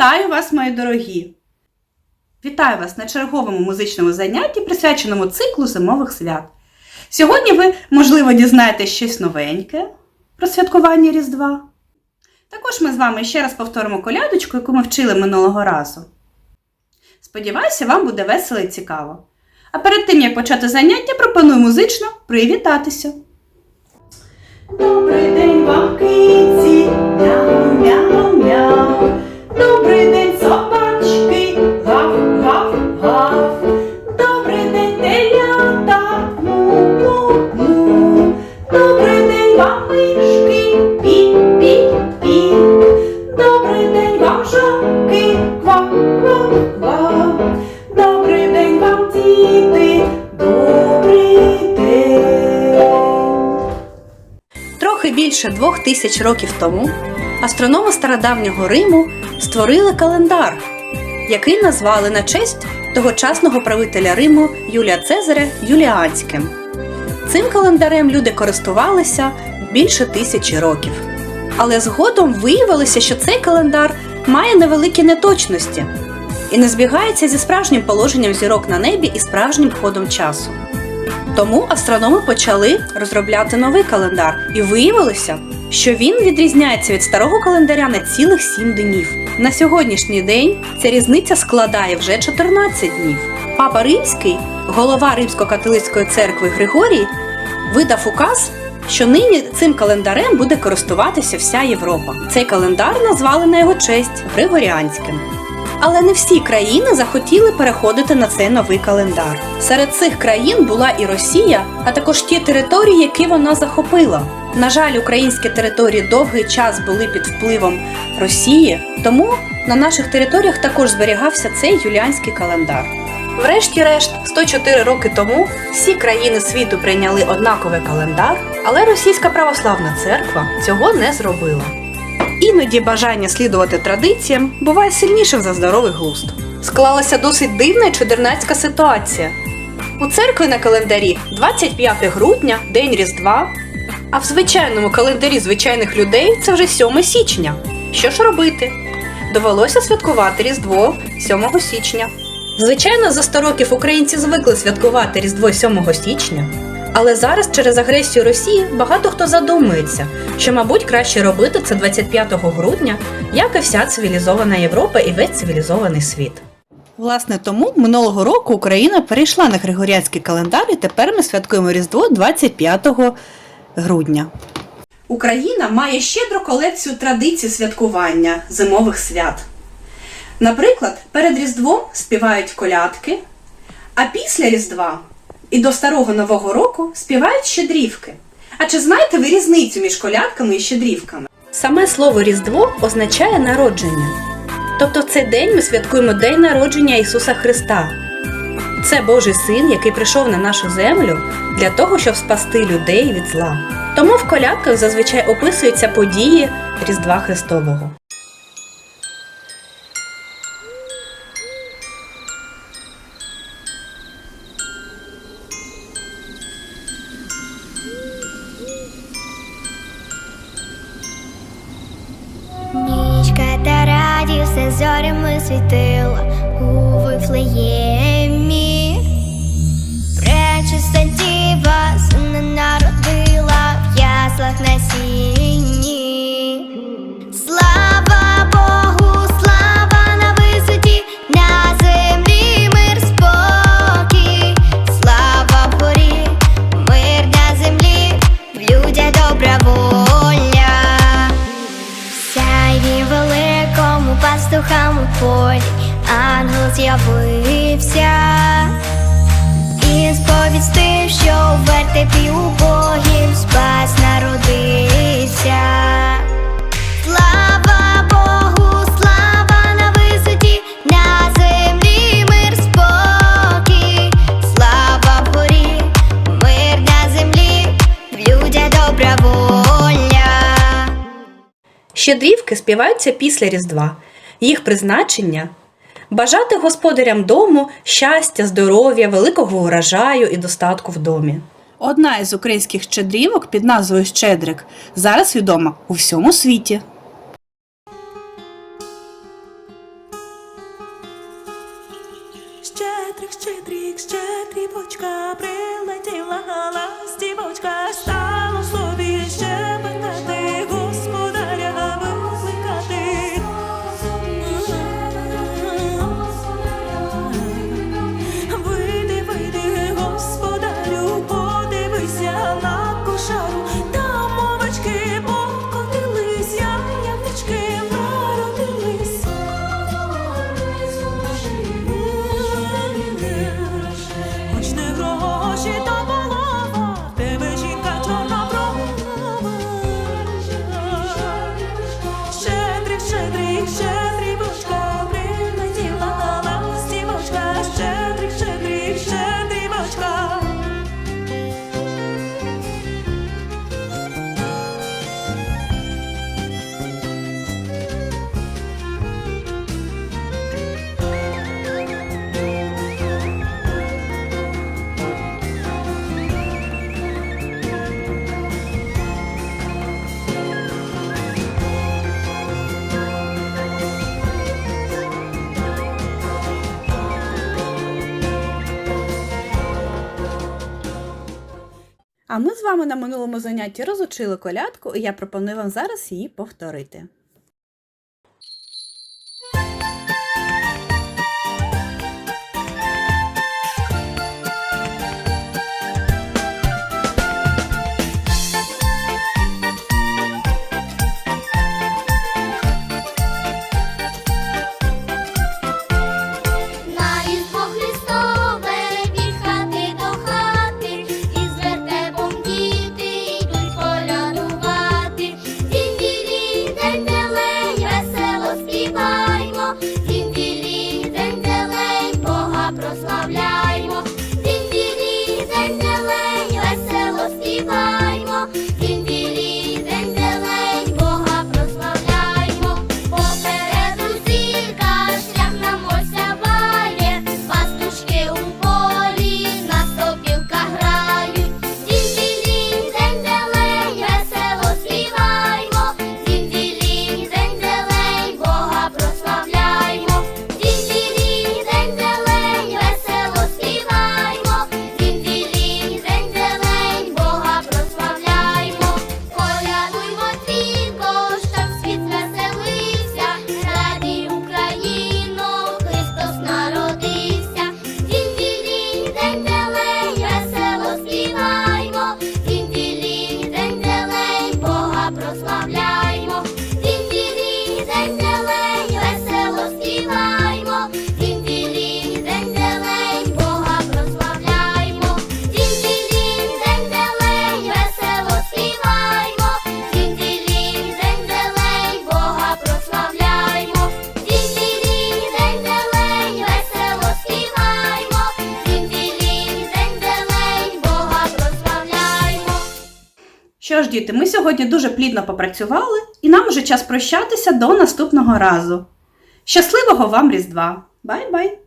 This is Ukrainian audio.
Вітаю вас, мої дорогі! Вітаю вас на черговому музичному занятті, присвяченому циклу зимових свят. Сьогодні ви, можливо, дізнаєтесь щось новеньке про святкування Різдва. Також ми з вами ще раз повторимо колядочку, яку ми вчили минулого разу. Сподіваюся, вам буде весело і цікаво. А перед тим, як почати заняття, пропоную музично привітатися. Добрий день вам, Трохи більше двох тисяч років тому астрономи стародавнього Риму створили календар, який назвали на честь тогочасного правителя Риму Юлія Цезаря Юліанським. Цим календарем люди користувалися більше тисячі років. Але згодом виявилося, що цей календар має невеликі неточності і не збігається зі справжнім положенням зірок на небі і справжнім ходом часу. Тому астрономи почали розробляти новий календар, і виявилося, що він відрізняється від старого календаря на цілих 7 днів. На сьогоднішній день ця різниця складає вже 14 днів. Папа Римський, голова Римсько-католицької церкви Григорій, видав указ, що нині цим календарем буде користуватися вся Європа. Цей календар назвали на його честь Григоріанським. Але не всі країни захотіли переходити на цей новий календар. Серед цих країн була і Росія, а також ті території, які вона захопила. На жаль, українські території довгий час були під впливом Росії, тому на наших територіях також зберігався цей юліанський календар. Врешті-решт, 104 роки тому всі країни світу прийняли однаковий календар, але Російська православна церква цього не зробила. Іноді бажання слідувати традиціям буває сильнішим за здоровий глузд. Склалася досить дивна і чудернацька ситуація. У церкві на календарі 25 грудня, день Різдва, а в звичайному календарі звичайних людей це вже 7 січня. Що ж робити? Довелося святкувати Різдво 7 січня. Звичайно, за 100 років українці звикли святкувати Різдво 7 січня. Але зараз через агресію Росії багато хто задумується, що, мабуть, краще робити це 25 грудня, як і вся цивілізована Європа і весь цивілізований світ. Власне, тому минулого року Україна перейшла на Григоріанський календар, і тепер ми святкуємо Різдво 25 грудня. Україна має щедру колекцію традицій святкування зимових свят. Наприклад, перед Різдвом співають колядки, а після Різдва і до Старого Нового року співають щедрівки. А чи знаєте ви різницю між колядками і щедрівками? Саме слово Різдво означає народження. Тобто цей день ми святкуємо День народження Ісуса Христа. Це Божий син, який прийшов на нашу землю для того, щоб спасти людей від зла. Тому в колядках зазвичай описуються події Різдва Христового. Та все зорями світила у Вифлеємі. Пречиста діва сина народила в яслах на сіні. Полі ангел з'явився і сповістив, що у вертепі у богів спас народився. Слава Богу, слава на висоті, на землі мир спокій, слава вгорі, мир на землі, в добра воля. Щедрівки співаються після Різдва їх призначення бажати господарям дому щастя, здоров'я, великого урожаю і достатку в домі. Одна із українських щедрівок під назвою Щедрик зараз відома у всьому світі. Щедрик, щедрик, щедрівочка, прилетіла галастівочка, А ми з вами на минулому занятті розучили колядку, і я пропоную вам зараз її повторити. Що ж, діти, ми сьогодні дуже плідно попрацювали і нам вже час прощатися до наступного разу. Щасливого вам Різдва! Бай-бай!